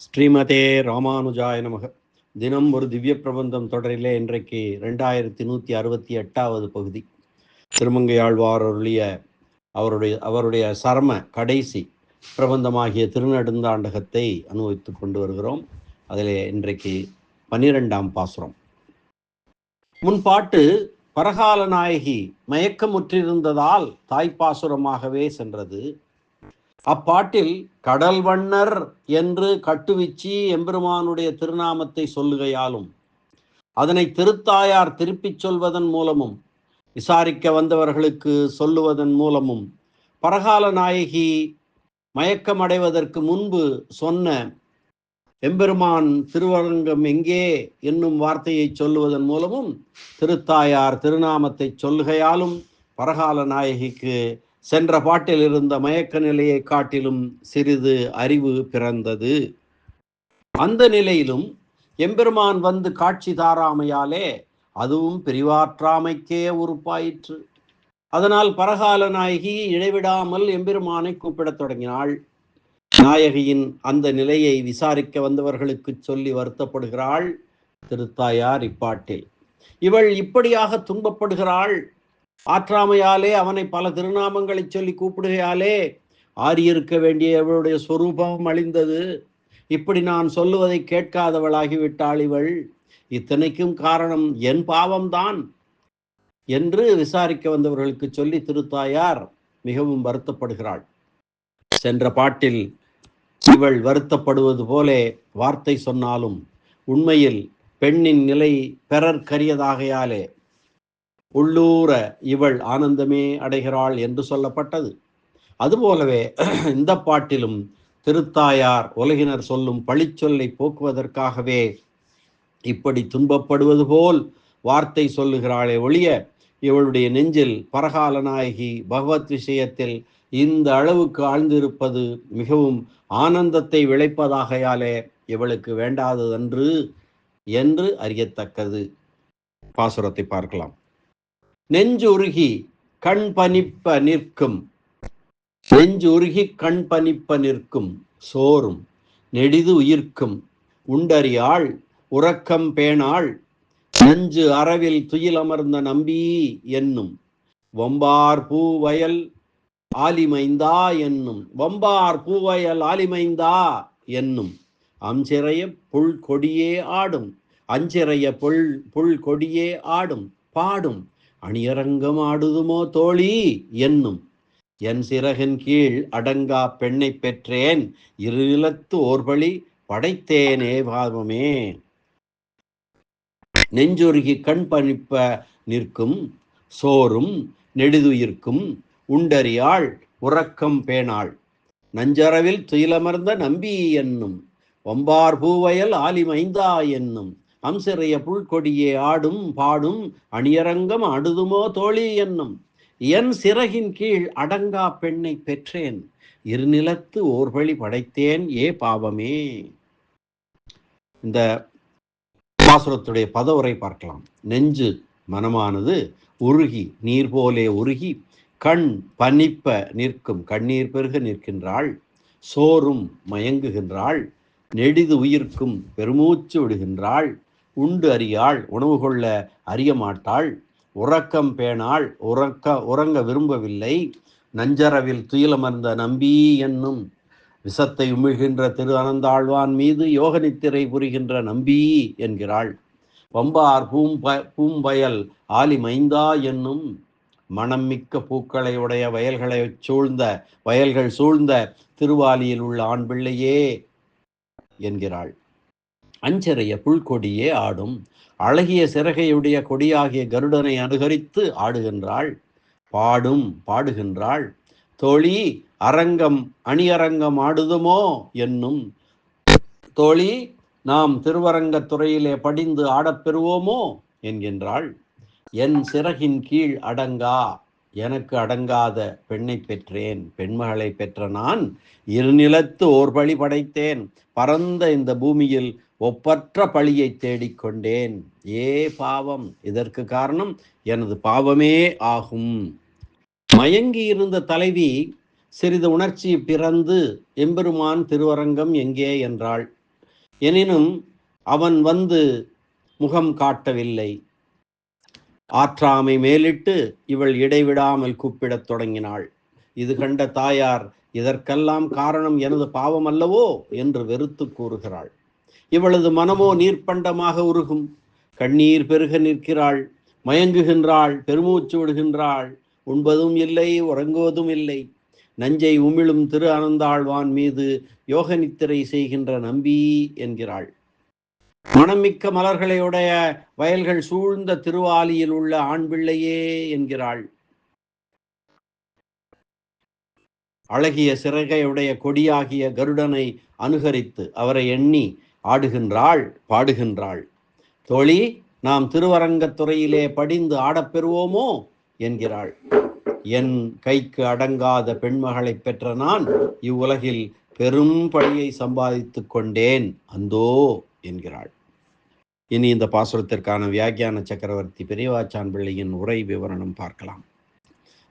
ஸ்ரீமதே ராமானுஜாய நமக. தினம் ஒரு திவ்ய பிரபந்தம் தொடரிலே இன்றைக்கு ரெண்டாயிரத்தி நூற்றி அறுபத்தி எட்டாவது பகுதி. திருமங்கையாழ்வார் அருளிய அவருடைய அவருடைய சரம கடைசி பிரபந்தமாகிய திருநெடுந்தாண்டகத்தை அனுபவித்து கொண்டு வருகிறோம். அதில் இன்றைக்கு பன்னிரெண்டாம் பாசுரம். முன் பாட்டு பரகால நாயகி மயக்கமுற்றிருந்ததால் தாய்ப்பாசுரமாகவே சென்றது. அப்பாட்டில் கடல் வண்ணர் என்று கட்டுவிச்சி எம்பெருமானுடைய திருநாமத்தை சொல்லுகையாலும் அதனை திருத்தாயார் திருப்பிச் சொல்வதன் மூலமும் விசாரிக்க வந்தவர்களுக்கு சொல்லுவதன் மூலமும் பரகால நாயகி மயக்கமடைவதற்கு முன்பு சொன்ன எம்பெருமான் திருவரங்கம் எங்கே? என்னும் வார்த்தையை சொல்லுவதன் மூலமும் திருத்தாயார் திருநாமத்தை சொல்லுகையாலும் பரகால நாயகிக்கு சென்ற பாட்டில் இருந்த மயக்க நிலையை காட்டிலும் சிறிது அறிவு பிறந்தது. அந்த நிலையிலும் எம்பெருமான் வந்து காட்சி தாராமையாலே அதுவும் பிரிவாற்றாமைக்கே உறுப்பாயிற்று. அதனால் பரகால நாயகி இடைவிடாமல் எம்பெருமானை கூப்பிடத் தொடங்கினாள். நாயகியின் அந்த நிலையை விசாரிக்க வந்தவர்களுக்கு சொல்லி வருத்தப்படுகிறாள் திருத்தாயார் இப்பாட்டில். இவள் இப்படியாக துன்பப்படுகிறாள் ஆற்றாமையாலே அவனை பல திருநாமங்களை சொல்லி கூப்பிடுகையாலே ஆறியிருக்க வேண்டிய இவளுடைய சொரூபம் அழிந்தது. இப்படி நான் சொல்லுவதை கேட்காதவளாகிவிட்டாள் இவள். இத்தனைக்கும் காரணம் என் பாவம்தான் என்று விசாரிக்க வந்தவர்களுக்கு சொல்லி திருத்தாயார் மிகவும் வருத்தப்படுகிறாள். சென்ற பாட்டில் இவள் வருத்தப்படுவது போலே வார்த்தை சொன்னாலும் உண்மையில் பெண்ணின் நிலை பெறற்கரியதாகையாலே உள்ளூர இவள் ஆனந்தமே அடைகிறாள் என்று சொல்லப்பட்டது. அதுபோலவே இந்த பாட்டிலும் திருத்தாயார் உலகினர் சொல்லும் பழிச்சொல்லை போக்குவதற்காகவே இப்படி துன்பப்படுவது போல் வார்த்தை சொல்லுகிறாளே ஒழிய இவளுடைய நெஞ்சில் பரகால நாயகி பகவத் விஷயத்தில் இந்த அளவுக்கு ஆழ்ந்திருப்பது மிகவும் ஆனந்தத்தை விளைப்பதாகையாலே இவளுக்கு வேண்டாததன்று என்று அறியத்தக்கது. பாசுரத்தை பார்க்கலாம். நெஞ்சுருகி கண் பனிப்ப நிற்கும். நெஞ்சுருகி கண் பனிப்ப நிற்கும். சோறும் நெடிது உயிர்க்கும். உண்டறியாள் உறக்கம் பேணாள். நெஞ்சு அறவில் துயிலமர்ந்த நம்பி என்னும். வம்பார் பூவயல் ஆலிமைந்தா என்னும். வம்பார் பூவயல் ஆலிமைந்தா என்னும். அஞ்சிறைய புல் கொடியே ஆடும். அஞ்சிறைய புல் புல் கொடியே ஆடும். பாடும். அணியரங்கம் ஆடுதுமோ தோழி? என்னும். என் சிறகின் கீழ் அடங்கா பெண்ணை பெற்றேன். இருநிலத்து ஓர்பழி படைத்தேனே பாவமே நெஞ்சொருகி கண் பணிப்ப நிற்கும். சோறும் நெடுதுயிர்க்கும். உண்டறியாள் உறக்கம் பேணாள். நஞ்சரவில் துயிலமர்ந்த நம்பி என்னும். வம்பார் பூவயல் ஆலிமைந்தா என்னும். அம்சிறைய புல்கொடியே ஆடும் பாடும் அணியரங்கம் அடுதுமோ தோழி என்னும். என் சிறகின் கீழ் அடங்கா பெண்ணை பெற்றேன். இருநிலத்து ஓர்வழி படைத்தேன் ஏ பாவமே. இந்த பாசுரத்துடைய பதவுரை பார்க்கலாம். நெஞ்சு மனமானது உருகி நீர் போலே உருகி கண் பனிப்ப நிற்கும் கண்ணீர் பெருக நிற்கின்றாள் சோறும் மயங்குகின்றாள் நெடிது உயிர்க்கும் பெருமூச்சு விடுகின்றாள் உண்டு அறியாள் உணவு கொள்ள அறிய மாட்டாள் உறக்கம் பேணாள் உறக்க உறங்க விரும்பவில்லை நஞ்சரவில் துயிலமர்ந்த நம்பி என்னும் விசத்தை உமிழ்கின்ற திரு அனந்தாழ்வான் மீது யோக நித்திரை புரிகின்ற நம்பி என்கிறாள். பம்பார் பூம்ப பூம்பயல் ஆலி மைந்தா என்னும் மனம் மிக்க பூக்களை உடைய வயல்களை சூழ்ந்த வயல்கள் சூழ்ந்த திருவாலியில் உள்ள ஆண் பிள்ளையே என்கிறாள். அஞ்சறிய புல்கொடியே ஆடும். அழகிய சிறகையுடைய கொடியாகிய கருடனை அனுகரித்து ஆடுகின்றாள். பாடும் பாடுகின்றாள். தோழி அரங்கம் அணியரங்கம் ஆடுதுமோ என்னும். தோழி நாம் திருவரங்கத்துறையிலே படிந்து ஆடப்பெறுவோமோ என்கின்றாள். என் சிறகின் கீழ் அடங்கா எனக்கு அடங்காத பெண்ணை பெற்றேன். பெண்மகளை பெற்ற நான் இருநிலத்து ஓர் பழி படைத்தேன். பரந்த இந்த பூமியில் ஒப்பற்ற பழியை தேடிக்கொண்டேன். ஏ பாவம் இதற்கு காரணம் எனது பாவமே ஆகும். மயங்கி இருந்த தலைவி சிறிது உணர்ச்சி பிறந்து எம்பெருமான் திருவரங்கம் எங்கே? என்றாள். எனினும் அவன் வந்து முகம் காட்டவில்லை. ஆற்றாமை மேலிட்டு இவள் இடைவிடாமல் கூப்பிடத் தொடங்கினாள். இது கண்ட தாயார் இதற்கெல்லாம் காரணம் எனது பாவம் அல்லவோ என்று வெறுத்து கூறுகிறாள். இவளது மனமோ நீர்ப்பண்டமாக உருகும். கண்ணீர் பெருக நிற்கிறாள் மயங்குகின்றாள் பெருமூச்சு விடுகின்றாள். உண்பதும் இல்லை உறங்குவதும் இல்லை. நஞ்சை உமிழும் திரு அனந்தாழ்வான் மீது யோக நித்திரை செய்கின்ற நம்பி என்கிறாள். மனமிக்க மலர்களையுடைய வயல்கள் சூழ்ந்த திருவாலியில் உள்ள ஆண் பிள்ளையே என்கிறாள். அழகிய சிறகையுடைய கொடியாகிய கருடனை அனுகரித்து அவரை எண்ணி ஆடுகின்றாள் பாடுகின்றாள். தோழி நாம் திருவரங்கத்துறையிலே படிந்து ஆடப்பெறுவோமோ என்கிறாள். என் கைக்கு அடங்காத பெண்மகளை பெற்ற நான் இவ்வுலகில் பெரும் பழியை சம்பாதித்துக் கொண்டேன். அந்தோ என்கிறாள். இனி இந்த பாசுரத்திற்கான வியாக்கியான சக்கரவர்த்தி பெரியவாச்சான் பிள்ளையின் உரை விவரணம் பார்க்கலாம்.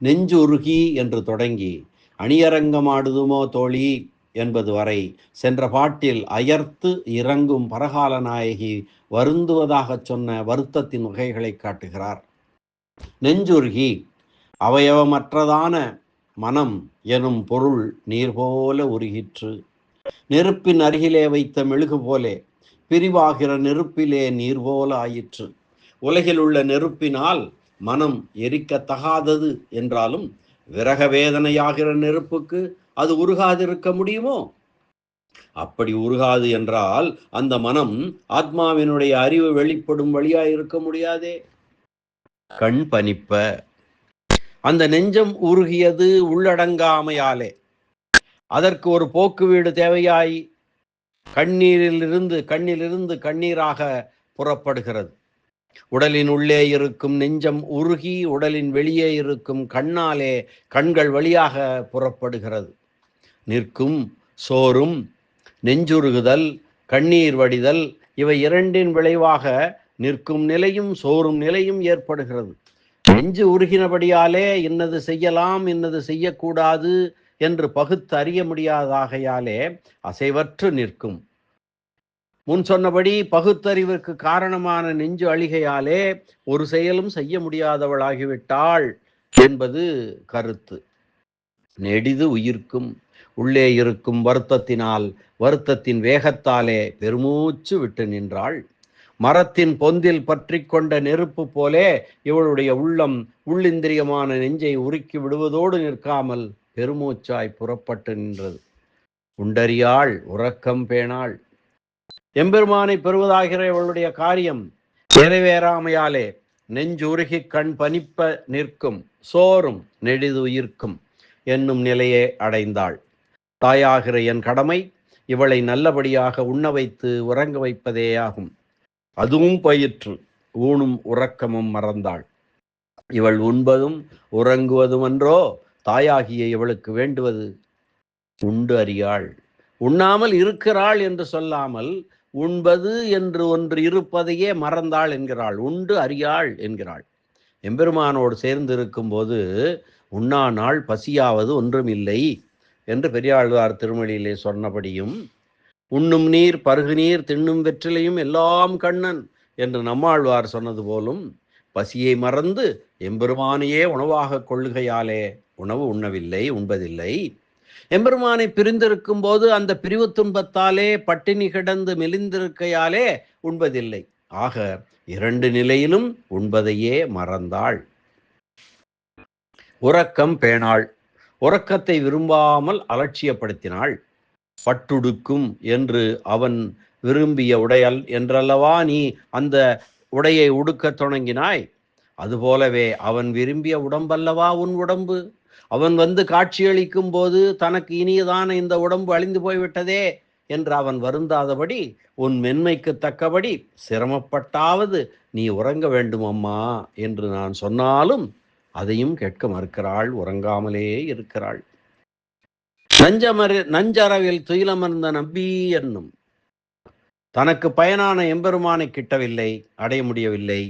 நெஞ்சு உருகி என்று தொடங்கி அணியரங்கமாடுதுமோ தோழி? என்பது வரை சென்ற பாட்டில் அயர்த்து இறங்கும் பரகால நாயகி வருந்துவதாகச் சொன்ன வருத்தத்தின் வகைகளை காட்டுகிறார். நெஞ்சுருகி அவயவமற்றதான மனம் எனும் பொருள் நீர் போல உருகிற்று. நெருப்பின் அருகிலே வைத்த மெழுகு போலே பிரிவாகிற நெருப்பிலே நீர் போல ஆயிற்று. உலகில் உள்ள நெருப்பினால் மனம் எரிக்கத்தகாதது என்றாலும் விரக வேதனையாகிற நெருப்புக்கு அது உருகாதிருக்க முடியுமோ? அப்படி உருகாது என்றால் அந்த மனம் ஆத்மாவினுடைய அறிவு வெளிப்படும் வழியாய் இருக்க முடியாதே. கண் பனிப்ப. அந்த நெஞ்சம் உருகியது உள்ளடங்காமையாலே. அதற்கு ஒரு போக்கு வீடு தேவையாய். கண்ணீரிலிருந்து கண்ணிலிருந்து கண்ணீராக புறப்படுகிறது. உடலின் உள்ளே இருக்கும் நெஞ்சம் உருகி உடலின் வெளியே இருக்கும் கண்ணாலே கண்கள் வழியாக புறப்படுகிறது. நிற்கும் சோறும் நெஞ்சுருகுதல் கண்ணீர் வடிதல் இவை இரண்டின் விளைவாக நிற்கும் நிலையும் சோறும் நிலையும் ஏற்படுகிறது. நெஞ்சு உருகினபடியாலே இன்னது செய்யலாம் இன்னது செய்யக்கூடாது என்று பகுத்து அறிய முடியாதாகையாலே அசைவற்று நிற்கும். முன் சொன்னபடி பகுத்தறிவிற்கு காரணமான நெஞ்சு அழிகையாலே ஒரு செயலும் செய்ய முடியாதவளாகிவிட்டாள் என்பது கருத்து. நெடிது உயிர்க்கும் உள்ளே இருக்கும் வருத்தத்தினால் வருத்தத்தின் வேகத்தாலே பெருமூச்சு விட்டு நின்றாள். மரத்தின் பொந்தில் பற்றி கொண்ட நெருப்பு போலே இவளுடைய உள்ளம் உள்ளிந்திரியமான நெஞ்சை உருக்கி விடுவதோடு நிற்காமல் பெருமூச்சாய் புறப்பட்டு நின்றது. உண்டறியாள் உறக்கம் பேணாள். எம்பெருமானை பெறுவதாகிற இவளுடைய காரியம் நிறைவேறாமையாலே நெஞ்சுருகி கண் பனிப்ப நிற்கும் சோறும் நெடிது உயிர்க்கும் என்னும் நிலையே அடைந்தாள். தாயாகிற என் கடமை இவளை நல்லபடியாக உண்ண வைத்து உறங்க வைப்பதேயாகும் அதுவும் பயிற்று ஊனும் உறக்கமும் மறந்தாள். இவள் உண்பதும் உறங்குவதுமன்றோ தாயாகிய இவளுக்கு வேண்டுவது உண்டு அறியாள். உண்ணாமல் இருக்கிறாள் என்று சொல்லாமல் உண்பது என்று ஒன்று இருப்பதையே மறந்தாள் என்கிறாள். உண்டு அறியாள் என்கிறாள். எம்பெருமானோடு சேர்ந்து இருக்கும்போது உண்ணா நாள் பசியாவது ஒன்றுமில்லை. என்று பெரியாழ்வார் திருமொழியிலே சொன்னபடியும் உண்ணும் நீர் பருகு நீர் தின்னும் வெற்றிலையும் எல்லாம் கண்ணன் என்று நம்மாழ்வார் சொன்னது போலும் பசியை மறந்து எம்பெருமானையே உணவாக கொள்ளுகையாலே உணவு உண்ணவில்லை உண்பதில்லை. எம்பெருமானை பிரிந்திருக்கும் போது அந்த பிரிவு துன்பத்தாலே பட்டினி கிடந்து மெலிந்திருக்கையாலே உண்பதில்லை. ஆக இரண்டு நிலையிலும் உண்பதையே மறந்தாள். உறக்கம் பேணாள். உறக்கத்தை விரும்பாமல் அலட்சியப்படுத்தினாள். பட்டுடுக்கும் என்று அவன் விரும்பிய உடையல் என்றல்லவா நீ அந்த உடையை உடுக்கத் தொடங்கினாய்? அதுபோலவே அவன் விரும்பிய உடம்பல்லவா உன் உடம்பு? அவன் வந்து காட்சியளிக்கும் போது தனக்கு இனியதான இந்த உடம்பு அழிந்து போய்விட்டதே என்று அவன் வருந்தாதபடி உன் மென்மைக்கு தக்கபடி சிரமப்பட்டாவது நீ உறங்க வேண்டும் அம்மா என்று நான் சொன்னாலும் அதையும் கேட்க மறுக்கிறாள் உறங்காமலே இருக்கிறாள். நஞ்சமரு நஞ்சரவில் துயிலமர்ந்த நம்பி என்னும் தனக்கு பயனான எம்பெருமானை கிட்டவில்லை அடைய முடியவில்லை.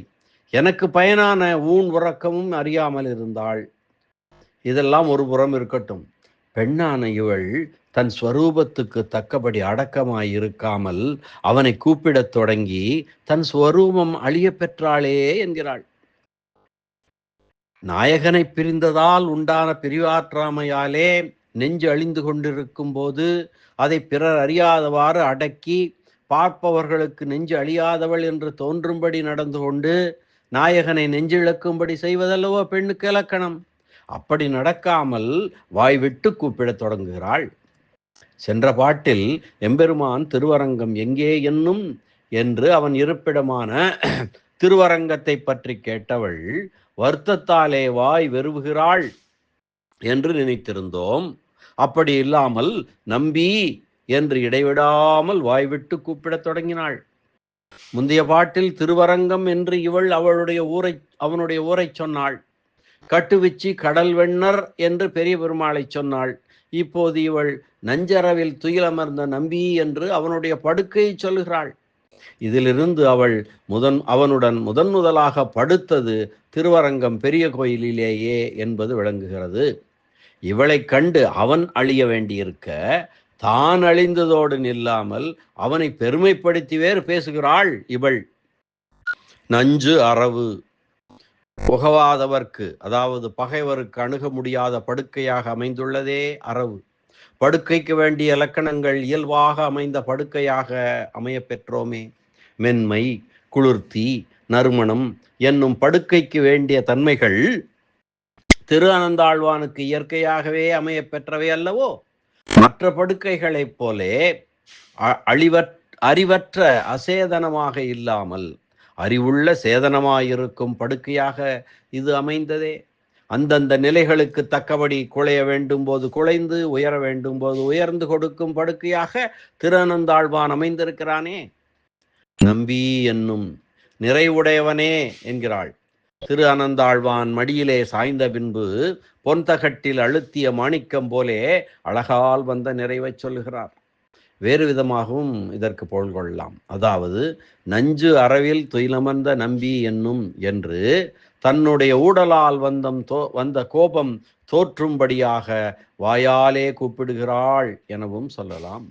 எனக்கு பயனான ஊன் உறக்கமும் அறியாமல் இருந்தாள். இதெல்லாம் ஒரு புறம் இருக்கட்டும். பெண்ணான இவள் தன் ஸ்வரூபத்துக்கு தக்கபடி அடக்கமாய் இருக்காமல் அவனை கூப்பிடத் தொடங்கி தன் ஸ்வரூபம் அழிய பெற்றாளே என்கிறாள். நாயகனை பிரிந்ததால் உண்டான பிரிவாற்றாமையாலே நெஞ்சு அழிந்து கொண்டிருக்கும் போது அதை பிறர் அறியாதவாறு அடக்கி பார்ப்பவர்களுக்கு நெஞ்சு அழியாதவள் என்று தோன்றும்படி நடந்து கொண்டு நாயகனை நெஞ்சிழக்கும்படி செய்வதல்லவோ பெண்ணுக்கு இலக்கணம்? அப்படி நடக்காமல் வாய் விட்டு கூப்பிடத் தொடங்குகிறாள். சென்ற பாட்டில் எம்பெருமான் திருவரங்கம் எங்கே என்னும்? என்று அவன் இருப்பிடமான திருவரங்கத்தை பற்றி கேட்டவள் வருத்தத்தாலே வாய் வெறுவுகிறாள் என்று நினைத்திருந்தோம். அப்படி இல்லாமல் நம்பி என்று இடைவிடாமல் வாய்விட்டு கூப்பிடத் தொடங்கினாள். முந்தைய பாட்டில் திருவரங்கம் என்று இவள் அவளுடைய ஊரை அவனுடைய ஊரை சொன்னாள். கட்டுவிச்சி கடல் வெண்ணர் என்று பெரிய பெருமாளை சொன்னாள். இப்போது இவள் நஞ்சரவில் துயிலமர்ந்த நம்பி என்று அவனுடைய படுக்கையை சொல்கிறாள் இதிலிருந்து அவள் முதன் அவனுடன் முதன் முதலாக படுத்தது திருவரங்கம் பெரிய கோயிலிலேயே என்பது விளங்குகிறது. இவளை கண்டு அவன் அழிய வேண்டியிருக்க தான் அழிந்ததோடு நில்லாமல் அவனை பெருமைப்படுத்தி வேறு பேசுகிறாள் இவள். நஞ்சு அறவு புகவாதவர்க்கு அதாவது பகைவருக்கு அணுக முடியாத படுக்கையாக அமைந்துள்ளதே அறவு படுக்கைக்கு வேண்டிய இலக்கணங்கள் இயல்பாக அமைந்த படுக்கையாக அமைய பெற்றோமே. மென்மை குளிர்த்தி நறுமணம் என்னும் படுக்கைக்கு வேண்டிய தன்மைகள் திரு அனந்தாழ்வானுக்கு இயற்கையாகவே அமைய பெற்றவை அல்லவோ? மற்ற படுக்கைகளைப் போலே அழிவற் அறிவற்ற அசேதனமாக இல்லாமல் அறிவுள்ள சேதனமாயிருக்கும் படுக்கையாக இது அமைந்ததே. அந்தந்த நிலைகளுக்கு தக்கபடி குலைய வேண்டும் போது குலைந்து உயர வேண்டும் போது உயர்ந்து கொடுக்கும் படுக்கையாக திருநந்தாழ்வான் அமைந்திருக்கிறானே. நம்பி என்னும் நிறைவுடையவனே என்கிறாள். திரு அனந்தாழ்வான் மடியிலே சாய்ந்த பின்பு பொன்தகட்டில் அழுத்திய மாணிக்கம் போலே அழகால் வந்த நிறைவை சொல்கிறார் வேறு விதமாகவும் இதற்கு பொருள் கொள்ளலாம். அதாவது நஞ்சு அறவில் துயிலமர்ந்த நம்பி என்னும் என்று தன்னுடைய ஊடலால் வந்தம் தோ வந்த கோபம் தோற்றும்படியாக வாயாலே கூப்பிடுகிறாள் எனவும் சொல்லலாம்.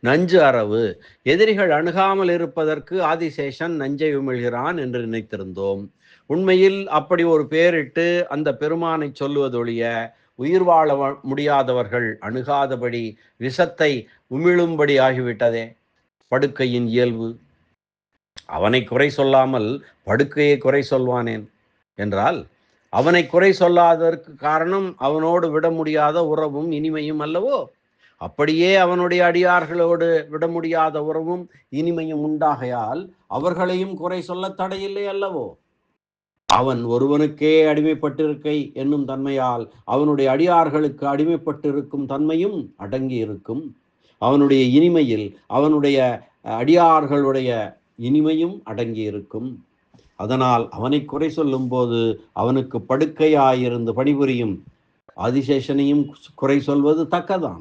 நஞ்சு அரவு எதிரிகள் அணுகாமல் இருப்பதற்கு ஆதிசேஷன் நஞ்சை உமிழ்கிறான் என்று நினைத்திருந்தோம். உண்மையில் அப்படி ஒரு பேரிட்டு அந்த பெருமானை சொல்லுவதொழிய உயிர் வாழ முடியாதவர்கள் அணுகாதபடி விஷத்தை உமிழும்படி ஆகிவிட்டதே. படுக்கையின் இயல்பு. அவனை குறை சொல்லாமல் படுக்கையை குறை சொல்வானேன்? என்றால் அவனை குறை சொல்லாததற்கு காரணம் அவனோடு விட முடியாத உறவும் இனிமையும் அல்லவோ? அப்படியே அவனுடைய அடியார்களோடு விட முடியாத உறவும் இனிமையும் உண்டாகையால் அவர்களையும் குறை சொல்ல தடையில்லை அல்லவோ? அவன் ஒருவனுக்கே அடிமைப்பட்டிருக்கை என்னும் தன்மையால் அவனுடைய அடியார்களுக்கு அடிமைப்பட்டிருக்கும் தன்மையும் அடங்கி இருக்கும் அவனுடைய இனிமையில் அவனுடைய அடியார்களுடைய இனிமையும் அடங்கி இருக்கும் அதனால் அவனை குறை சொல்லும் போது அவனுக்கு படுக்கையாயிருந்து பணிபுரியும் ஆதிசேஷனையும் குறை சொல்வது தக்கதான்.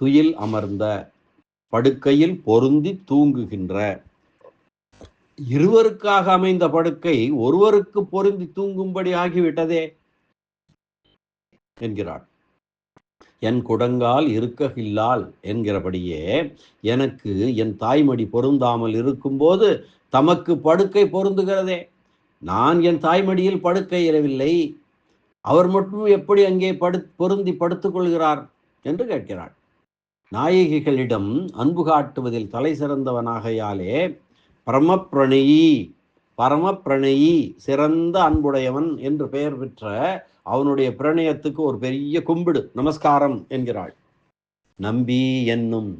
துயில் அமர்ந்த படுக்கையில் பொருந்தி தூங்குகின்ற. இருவருக்காக அமைந்த படுக்கை ஒருவருக்கு பொருந்தி தூங்கும்படி ஆகிவிட்டதே என்கிறாள். என் குடங்கால் இருக்ககில்லால் என்கிறபடியே எனக்கு என் தாய்மடி பொருந்தாமல் இருக்கும்போது தமக்கு படுக்கை பொருந்துகிறதே. நான் என் தாய்மடியில் படுக்கை இரவில்லை அவர் மட்டும் எப்படி அங்கே படு பொருந்தி படுத்துக்கொள்கிறார் என்று கேட்கிறாள். நாயகிகளிடம் அன்பு காட்டுவதில் தலை சிறந்தவனாகையாலே பரமப்பிரணயி பரமப்பிரணயி சிறந்த அன்புடையவன் என்று பெயர் பெற்ற அவனுடைய பிரணயத்துக்கு ஒரு பெரிய கும்பிடு நமஸ்காரம் என்கிறாள். நம்பி என்னும்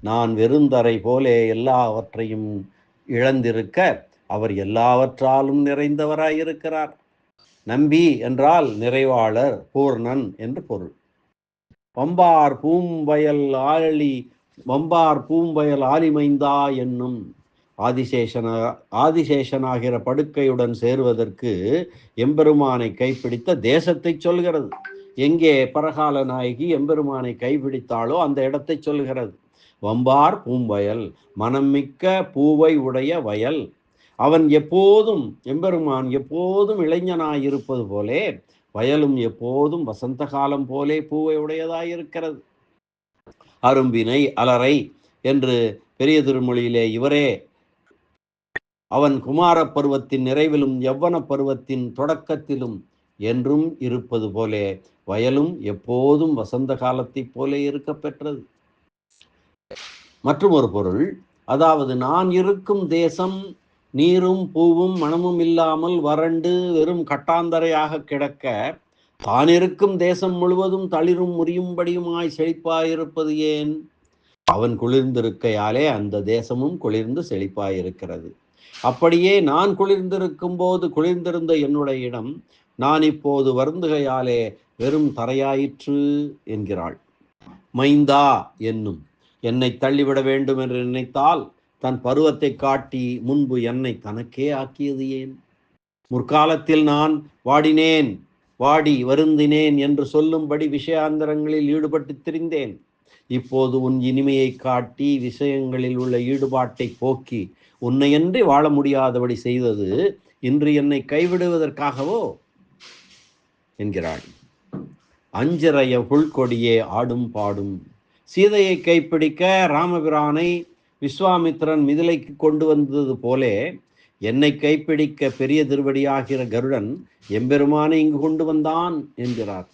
நான் வெறுந்தரை போலே எல்லாவற்றையும் இழந்திருக்க அவர் எல்லாவற்றாலும் நிறைந்தவராயிருக்கிறார். நம்பி என்றால் நிறைவாளர் பூர்ணன் என்று பொருள். வம்பார் பூம்பயல் ஆழலி வம்பார் பூம்பயல் ஆலிமைந்தா என்னும் ஆதிசேஷன ஆதிசேஷனாகிற படுக்கையுடன் சேருவதற்கு எம்பெருமானை கைப்பிடித்த தேசத்தை சொல்கிறது. எங்கே பரகால நாயகி எம்பெருமானை கைப்பிடித்தாளோ அந்த இடத்தை சொல்கிறது. வம்பார் பூம்பயல் மனம் மிக்க பூவை உடைய வயல். அவன் எப்போதும் எம்பெருமான் எப்போதும் இளைஞனாயிருப்பது போலே வயலும் எப்போதும் வசந்த காலம் போலே பூவை உடையதாயிருக்கிறது. அரும்பினை அலரை என்று பெரிய திருமொழியிலே இவரே அவன் குமார பருவத்தின் நிறைவிலும் யவ்வன பருவத்தின் தொடக்கத்திலும் என்றும் இருப்பது போலே வயலும் எப்போதும் வசந்த காலத்தைப் போலே இருக்க பெற்றது. மற்றும் ஒரு பொருள் அதாவது நான் இருக்கும் தேசம் நீரும் பூவும் மனமும் இல்லாமல் வறண்டு வெறும் கட்டாந்தரையாக கிடக்க தான் இருக்கும் தேசம் முழுவதும் தளிரும் முறியும்படியுமாய் செழிப்பாயிருப்பது ஏன்? அவன் குளிர்ந்திருக்கையாலே அந்த தேசமும் குளிர்ந்து செழிப்பாயிருக்கிறது. அப்படியே நான் குளிர்ந்திருக்கும் போது குளிர்ந்திருந்த என்னுடைய இடம் நான் இப்போது வருந்துகையாலே வெறும் தரையாயிற்று என்கிறாள். மைந்தா என்னும் என்னை தள்ளிவிட வேண்டும் என்று நினைத்தால் தன் பருவத்தை காட்டி முன்பு என்னை தனக்கே ஆக்கியது ஏன்? முற்காலத்தில் நான் வாடினேன் வாடி வருந்தினேன் என்று சொல்லும்படி விஷயாந்தரங்களில் ஈடுபட்டு திரிந்தேன். இப்போது உன் இனிமையை காட்டி விஷயங்களில் உள்ள ஈடுபாட்டை போக்கி உன்னையன்றி வாழ முடியாதபடி செய்தது இன்று என்னை கைவிடுவதற்காகவோ? என்கிறாள். அஞ்சரைய புல்கொடியே ஆடும் பாடும். சீதையை கைப்பிடிக்க ராமபிரானை விஸ்வாமித்திரன் மிதிலைக்கு கொண்டு வந்தது போலே என்னை கைப்பிடிக்க பெரிய திருவடியாகிற கருடன் எம்பெருமானை இங்கு கொண்டு வந்தான் என்கிறார்.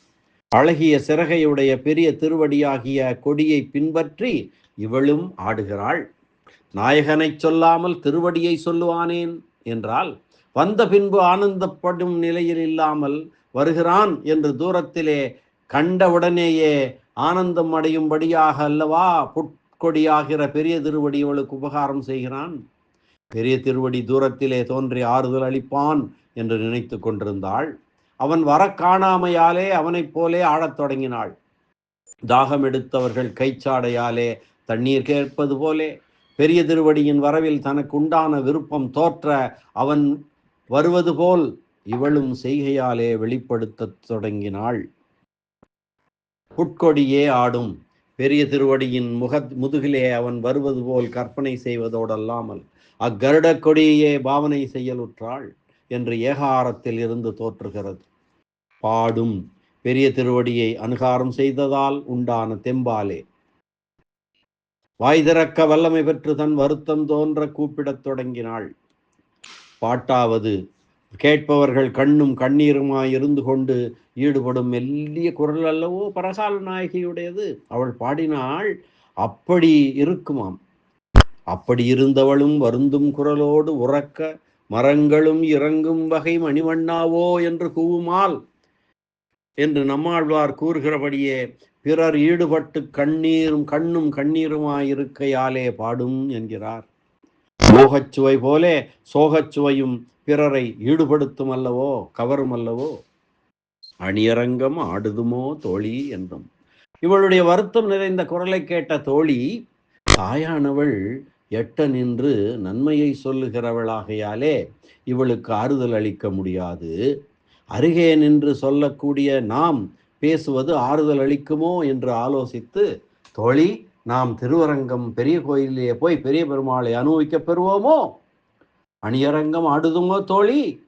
அழகிய சிறகையுடைய பெரிய திருவடியாகிய கொடியை பின்பற்றி இவளும் ஆடுகிறாள். நாயகனை சொல்லாமல் திருவடியை சொல்லுவானேன் என்றால் வந்த பின்பு ஆனந்தப்படும் நிலையில் இல்லாமல் வருகிறான் என்று தூரத்திலே கண்டவுடனேயே ஆனந்தம் அடையும்படியாக அல்லவா புட் கொடியாகிற பெரிய திருவடி இவளுக்கு உபகாரம் செய்கிறான். பெரிய திருவடி தூரத்திலே தோன்றி ஆறுதல் அளிப்பான் என்று நினைத்து கொண்டிருந்தாள். அவன் வர காணாமையாலே அவனைப் போலே ஆடத் தொடங்கினாள். தாகம் எடுத்தவர்கள் கைச்சாடையாலே தண்ணீர் கேட்பது போலே பெரிய திருவடியின் வரவில் தனக்கு உண்டான விருப்பம் தோற்ற அவன் வருவது போல் இவளும் செய்கையாலே வெளிப்படுத்தத் தொடங்கினாள். புட்கொடியே ஆடும். பெரிய திருவடியின் முக முதுகிலே அவன் வருவது போல் கற்பனை செய்வதோடல்லாமல் அக்கருட கொடியே பாவனை செய்யலுற்றாள் என்று ஏகாரத்தில் இருந்து தோற்றுகிறது. பாடும் பெரிய திருவடியை அனுகாரம் செய்ததால் உண்டான தெம்பாலே. வாய் திறக்க வல்லமை பெற்று தன் வருத்தம் தோன்ற கூப்பிடத் தொடங்கினாள். பாட்டாவது கேட்பவர்கள் கண்ணும் கண்ணீருமாய் இருந்து கொண்டு ஈடுபடும் மெல்லிய குரல் அல்லவோ பரகால நாயகியுடையது. அவள் பாடினாள் அப்படி இருக்குமாம். அப்படி இருந்தவளும் வருந்தும் குரலோடு உறக்க மரங்களும் இறங்கும் வகை மணிவண்ணாவோ என்று கூவுமால் என்று நம்மாழ்வார் கூறுகிறபடியே பிறர் ஈடுபட்டு கண்ணீரும் கண்ணும் கண்ணீருமாயிருக்கையாலே பாடும் என்கிறார். மோகச்சுவை போலே சோகச்சுவையும் பிறரை ஈடுபடுத்தும் அல்லவோ கவரும் அல்லவோ. அணியரங்கம் ஆடுதுமோ தோழி என்றும். இவளுடைய வருத்தம் நிறைந்த குரலை கேட்ட தோழி தாயானவள் எட்ட நின்று நன்மையை சொல்லுகிறவளாகையாலே இவளுக்கு ஆறுதல் அளிக்க முடியாது. அருகே நின்று சொல்லக்கூடிய நாம் பேசுவது ஆறுதல் அளிக்குமோ? என்று ஆலோசித்து தோழி நாம் திருவரங்கம் பெரிய கோயிலே போய் பெரிய பெருமாளை அனுபவிக்கப் பெறுவோமோ? அணியரங்கம் ஆடுதுமோ தோழி?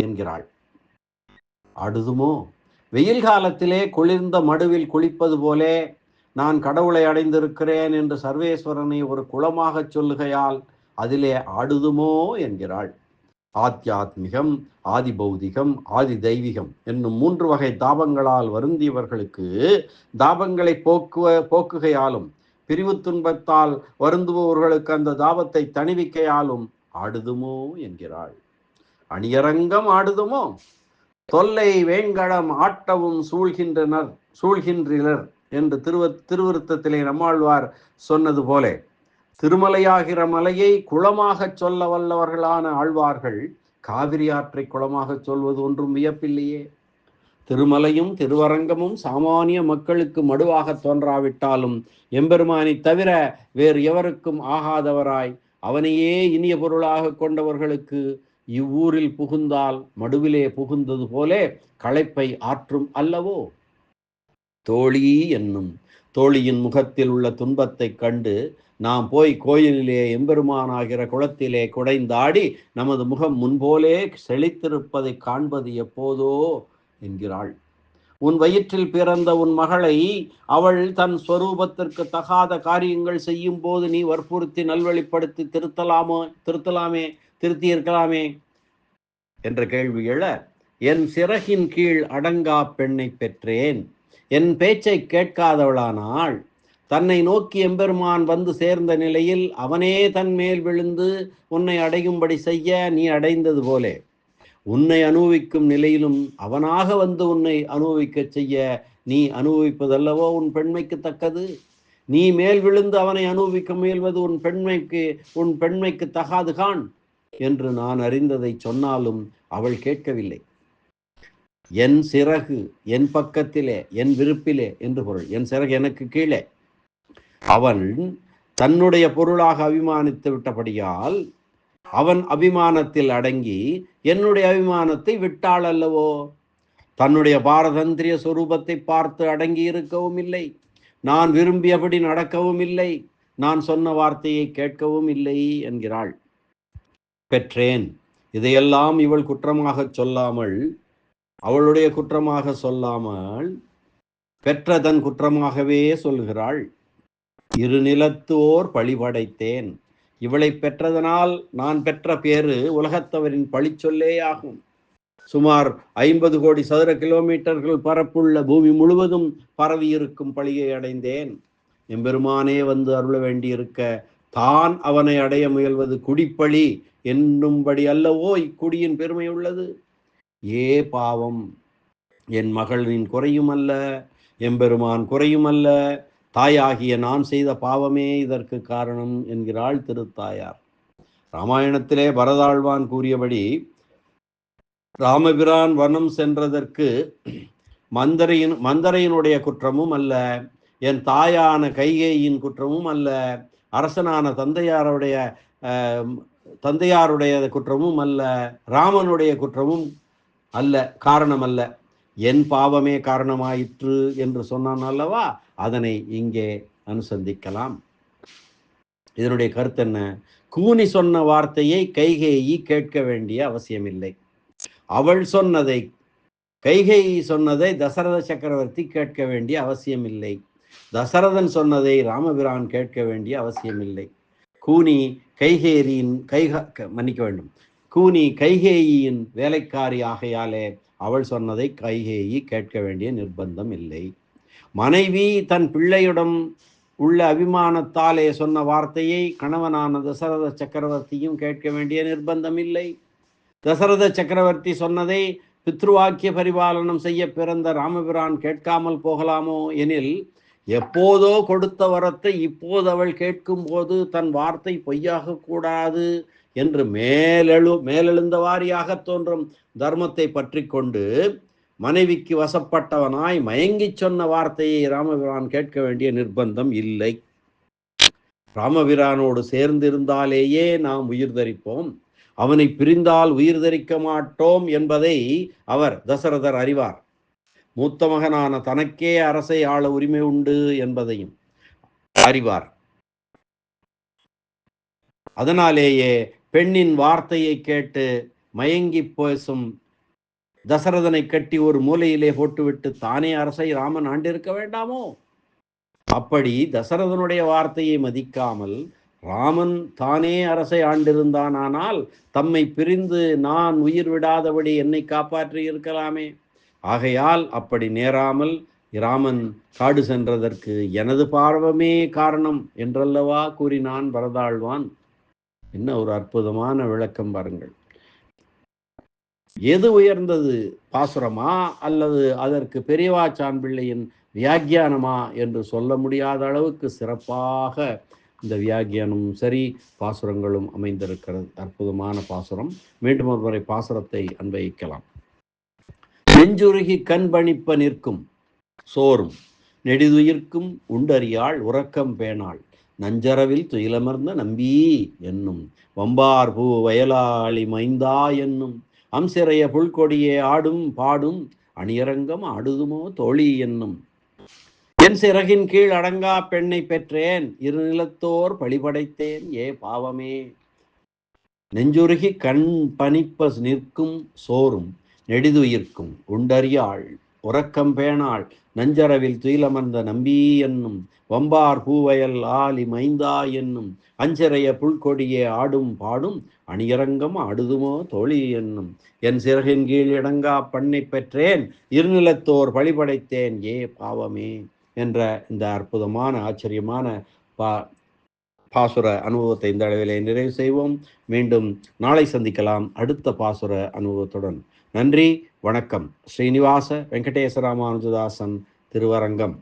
என்கிறாள். ஆடுதுமோ வெயில் காலத்திலே குளிர்ந்த மடுவில் குளிப்பது போலே நான் கடவுளை அடைந்திருக்கிறேன் என்று சர்வேஸ்வரனை ஒரு குளமாகச் சொல்லுகையால் அதிலே ஆடுதுமோ என்கிறாள். ஆத்தியாத்மிகம் ஆதி பௌதிகம் ஆதி தெய்வீகம் என்னும் மூன்று வகை தாபங்களால் வருந்தியவர்களுக்கு தாபங்களை போக்குவ போக்குகையாலும் பிரிவு துன்பத்தால் வருந்துபவர்களுக்கு அந்த தாபத்தை தணிவிக்கையாலும் ஆடுதுமோ என்கிறாள். அணியரங்கம் ஆடுதுமோ தொல்லை வேங்கடம் ஆட்டவும் சூழ்கின்றனர் சூழ்கின்றனர் என்று திருவ திருவிருத்தத்திலே நம்மாழ்வார் சொன்னது போலே. திருமலையாகிற மலையை குளமாக சொல்ல வல்லவர்களான ஆழ்வார்கள் காவிரி ஆற்றை குளமாக சொல்வது ஒன்றும் வியப்பில்லையே. திருமலையும் திருவரங்கமும் சாமானிய மக்களுக்கு மடுவாக தோன்றாவிட்டாலும் எம்பெருமானை தவிர வேறு எவருக்கும் ஆகாதவராய் அவனையே இனிய பொருளாக கொண்டவர்களுக்கு இவ்வூரில் புகுந்தால் மடுவிலே புகுந்தது போலே களைப்பை ஆற்றும் அல்லவோ? தோழி என்னும் தோழியின் முகத்தில் உள்ள துன்பத்தைக் கண்டு நாம் போய் கோயிலிலே எம்பெருமானாகிற குளத்திலே குடைந்தாடி நமது முகம் முன்போலே செழித்திருப்பதை காண்பது எப்போதோ? என்கிறாள். உன் வயிற்றில் பிறந்த உன் மகளை அவள் தன் ஸ்வரூபத்திற்கு தகாத காரியங்கள் செய்யும் போது நீ வற்புறுத்தி நல்வழிப்படுத்தி திருத்தலாமோ திருத்தலாமே? திருத்தி இருக்கலாமே என்ற கேள்வி எழ என் சிறகின் கீழ் அடங்கா பெண்ணை பெற்றேன். என் பேச்சை கேட்காதவளானாள் தன்னை நோக்கி எம்பெருமான் வந்து சேர்ந்த நிலையில் அவனே தன் மேல் விழுந்து உன்னை அடையும்படி செய்ய நீ அடைந்தது போலே. உன்னை அனுபவிக்கும் நிலையிலும் அவனாக வந்து உன்னை அனுபவிக்க செய்ய நீ அனுபவிப்பதல்லவோ உன் பெண்மைக்கு தக்கது? நீ மேல் விழுந்து அவனை அனுபவிக்க முயல்வது உன் பெண்மைக்கு உன் பெண்மைக்கு தகாது கான். என்று நான் அறிந்ததை சொன்னாலும் அவள் கேட்கவில்லை. என் சிறகு என் பக்கத்திலே என் விருப்பிலே என்று பொருள். என் சிறகு எனக்கு கீழே. அவன் தன்னுடைய பொருளாக அபிமானித்து விட்டபடியால் அவன் அபிமானத்தில் அடங்கி என்னுடைய அபிமானத்தை விட்டாள் அல்லவோ? தன்னுடைய பாரதந்திரிய சொரூபத்தை பார்த்து அடங்கி இருக்கவும் இல்லை. நான் விரும்பியபடி நடக்கவும் இல்லை. நான் சொன்ன வார்த்தையை கேட்கவும் இல்லை என்கிறாள். பெற்றேன். இதையெல்லாம் இவள் குற்றமாக சொல்லாமல் அவளுடைய குற்றமாக சொல்லாமல் பெற்ற தன் குற்றமாகவே சொல்கிறாள். இரு நிலத்தோர் பழிபடைத்தேன் இவளை பெற்றதனால் நான் பெற்ற பேரு உலகத்தவரின் பழிச்சொல்லேயாகும் சுமார் ஐம்பது கோடி சதுர கிலோமீட்டர்கள் பரப்புள்ள பூமி முழுவதும் பரவி இருக்கும் பழியை அடைந்தேன். எம்பெருமானே வந்து அருள வேண்டியிருக்க தான் அவனை அடைய முயல்வது குடிப்பழி என்னும்படி அல்லவோ இக்குடியின் பெருமை உள்ளது. ஏ பாவம் என் மகளின் குறையும் அல்ல எம்பெருமான் குறையும் அல்ல தாயாகிய நான் செய்த பாவமே இதற்கு காரணம் என்கிறாள் திருத்தாயார். ராமாயணத்திலே பரதாழ்வான் கூறியபடி ராமபிரான் வனம் சென்றதற்கு மந்தரையின் மந்தரையினுடைய குற்றமும் அல்ல என் தாயான கைகேயின் குற்றமும் அல்ல அரசனான தந்தையாருடைய தந்தையாருடைய குற்றமும் அல்ல ராமனுடைய குற்றமும் அல்ல காரணம் அல்ல என் பாவமே காரணமாயிற்று என்று சொன்னான் அல்லவா? அதனை இங்கே அனுசந்திக்கலாம். இதனுடைய கருத்து என்ன? கூனி சொன்ன வார்த்தையை கைகேயி கேட்க வேண்டிய அவசியமில்லை. அவள் சொன்னதை கைகேயி சொன்னதை தசரத சக்கரவர்த்தி கேட்க வேண்டிய அவசியமில்லை. தசரதன் சொன்னதை ராமபிரான் கேட்க வேண்டிய அவசியமில்லை. கூனி கைகேரியின் கைக மன்னிக்க வேண்டும். கூனி கைகேயின் வேலைக்காரி ஆகையாலே அவள் சொன்னதை கைகேயி கேட்க வேண்டிய நிர்பந்தம் இல்லை. மனைவி தன் பிள்ளையிடம் உள்ள அபிமானத்தாலே சொன்ன வார்த்தையை கணவனான தசரத சக்கரவர்த்தியும் கேட்க வேண்டிய நிர்பந்தம் இல்லை. தசரத சக்கரவர்த்தி சொன்னதை பித்ருவாக்கிய பரிபாலனம் செய்ய பிறந்த ராமபிரான் கேட்காமல் போகலாமோ எனில் எப்போதோ கொடுத்த வரத்தை இப்போது அவள் கேட்கும் போது தன் வார்த்தை பொய்யாக கூடாது என்று மேலெழு மேலெழுந்த வாரியாக தோன்றும் தர்மத்தை பற்றி கொண்டு மனைவிக்கு வசப்பட்டவனாய் மயங்கி சொன்ன வார்த்தையை ராமபிரான் கேட்க வேண்டிய நிர்பந்தம் இல்லை. ராமபிரானோடு சேர்ந்திருந்தாலேயே நாம் உயிர் தரிப்போம். அவனை பிரிந்தால் உயிர் தரிக்க மாட்டோம் என்பதை அவர் தசரதர் அறிவார். மூத்த மகனான தனக்கே அரசை ஆள உரிமை உண்டு என்பதையும் அறிவார். அதனாலேயே பெண்ணின் வார்த்தையை கேட்டு மயங்கி பேசும் தசரதனை கட்டி ஒரு மூலையிலே போட்டுவிட்டு தானே அரசை ராமன் ஆண்டிருக்க வேண்டாமோ? அப்படி தசரதனுடைய வார்த்தையை மதிக்காமல் ராமன் தானே அரசை ஆண்டிருந்தானானால் தம்மை பிரிந்து நான் உயிர் விடாதபடி என்னை காப்பாற்றி இருக்கலாமே. ஆகையால் அப்படி நேராமல் ராமன் காடு சென்றதற்கு எனது பார்வமே காரணம் என்றல்லவா கூறினான் பரதாழ்வான் என்ன ஒரு அற்புதமான விளக்கம் பாருங்கள். எது உயர்ந்தது பாசுரமா அல்லது அதற்கு பெரியவா சான்பிள்ளையின் வியாக்கியானமா என்று சொல்ல முடியாத அளவுக்கு சிறப்பாக இந்த வியாக்கியானமும் சரி பாசுரங்களும் அமைந்திருக்கிறது. அற்புதமான பாசுரம். மீண்டும் ஒருவரை பாசுரத்தை அன்வயிக்கலாம் நெஞ்சுருகி கண் பணிப்ப நிற்கும். சோறும் நெடிதுயிர்க்கும் உண்டறியாள் உறக்கம் பேணாள். நஞ்சரவில் துயிலமர்ந்த நம்பி என்னும் வம்பார் பூ வயலாளி மைந்தா என்னும் அம்சிறைய புல்கொடியே ஆடும் பாடும் அணியரங்கம் ஆடுதுமோ தோழி என்னும். என் சிறகின் கீழ் அடங்கா பெண்ணை பெற்றேன். இரு நிலத்தோர் பழிபடைத்தேன் ஏ பாவமே. நெஞ்சுருகி கண் பனிப்ப நிற்கும் சோறும் நெடிதுயிர்க்கும் உண்டறியாள் உறக்கம் பேணாள் நஞ்சரவில் துயிலமர்ந்த நம்பி என்னும் வம்பார் பூவயல் ஆலி மைந்தா என்னும் அஞ்சரைய புல்கொடியே ஆடும் பாடும் அணியரங்கம் ஆடுதுமோ தோழி என்னும் என் சிறகின் கீழ் இடங்கா பண்ணை பெற்றேன் இருநிலத்தோர் பழிபடைத்தேன் ஏ பாவமே என்ற இந்த அற்புதமான ஆச்சரியமான பா பாசுர அனுபவத்தை இந்த அளவிலே நிறைவு செய்வோம். மீண்டும் நாளை சந்திக்கலாம். அடுத்த பாசுர அனுபவத்துடன். நன்றி வணக்கம். ஸ்ரீனிவாச வெங்கடேசராமானுஜதாசன் திருவரங்கம்.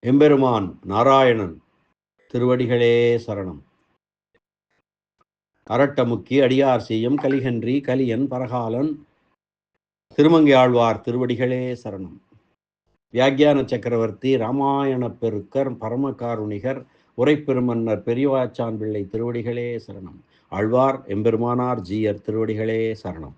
எம்பெருமான் நாராயணன் திருவடிகளே சரணம். அரட்டமுக்கி அடியார் செய்யும் கலிகன்றி கலியன் பரகாலன் திருமங்கையாழ்வார் திருவடிகளே சரணம். வியாக்கியான சக்கரவர்த்தி ராமாயண பெருக்கர் பரமகாருணிகர் உரைப்பெருமன்னர் பெரியவாச்சான் பிள்ளை திருவடிகளே சரணம். ஆழ்வார் எம்பெருமானார் ஜீயர் திருவடிகளே சரணம்.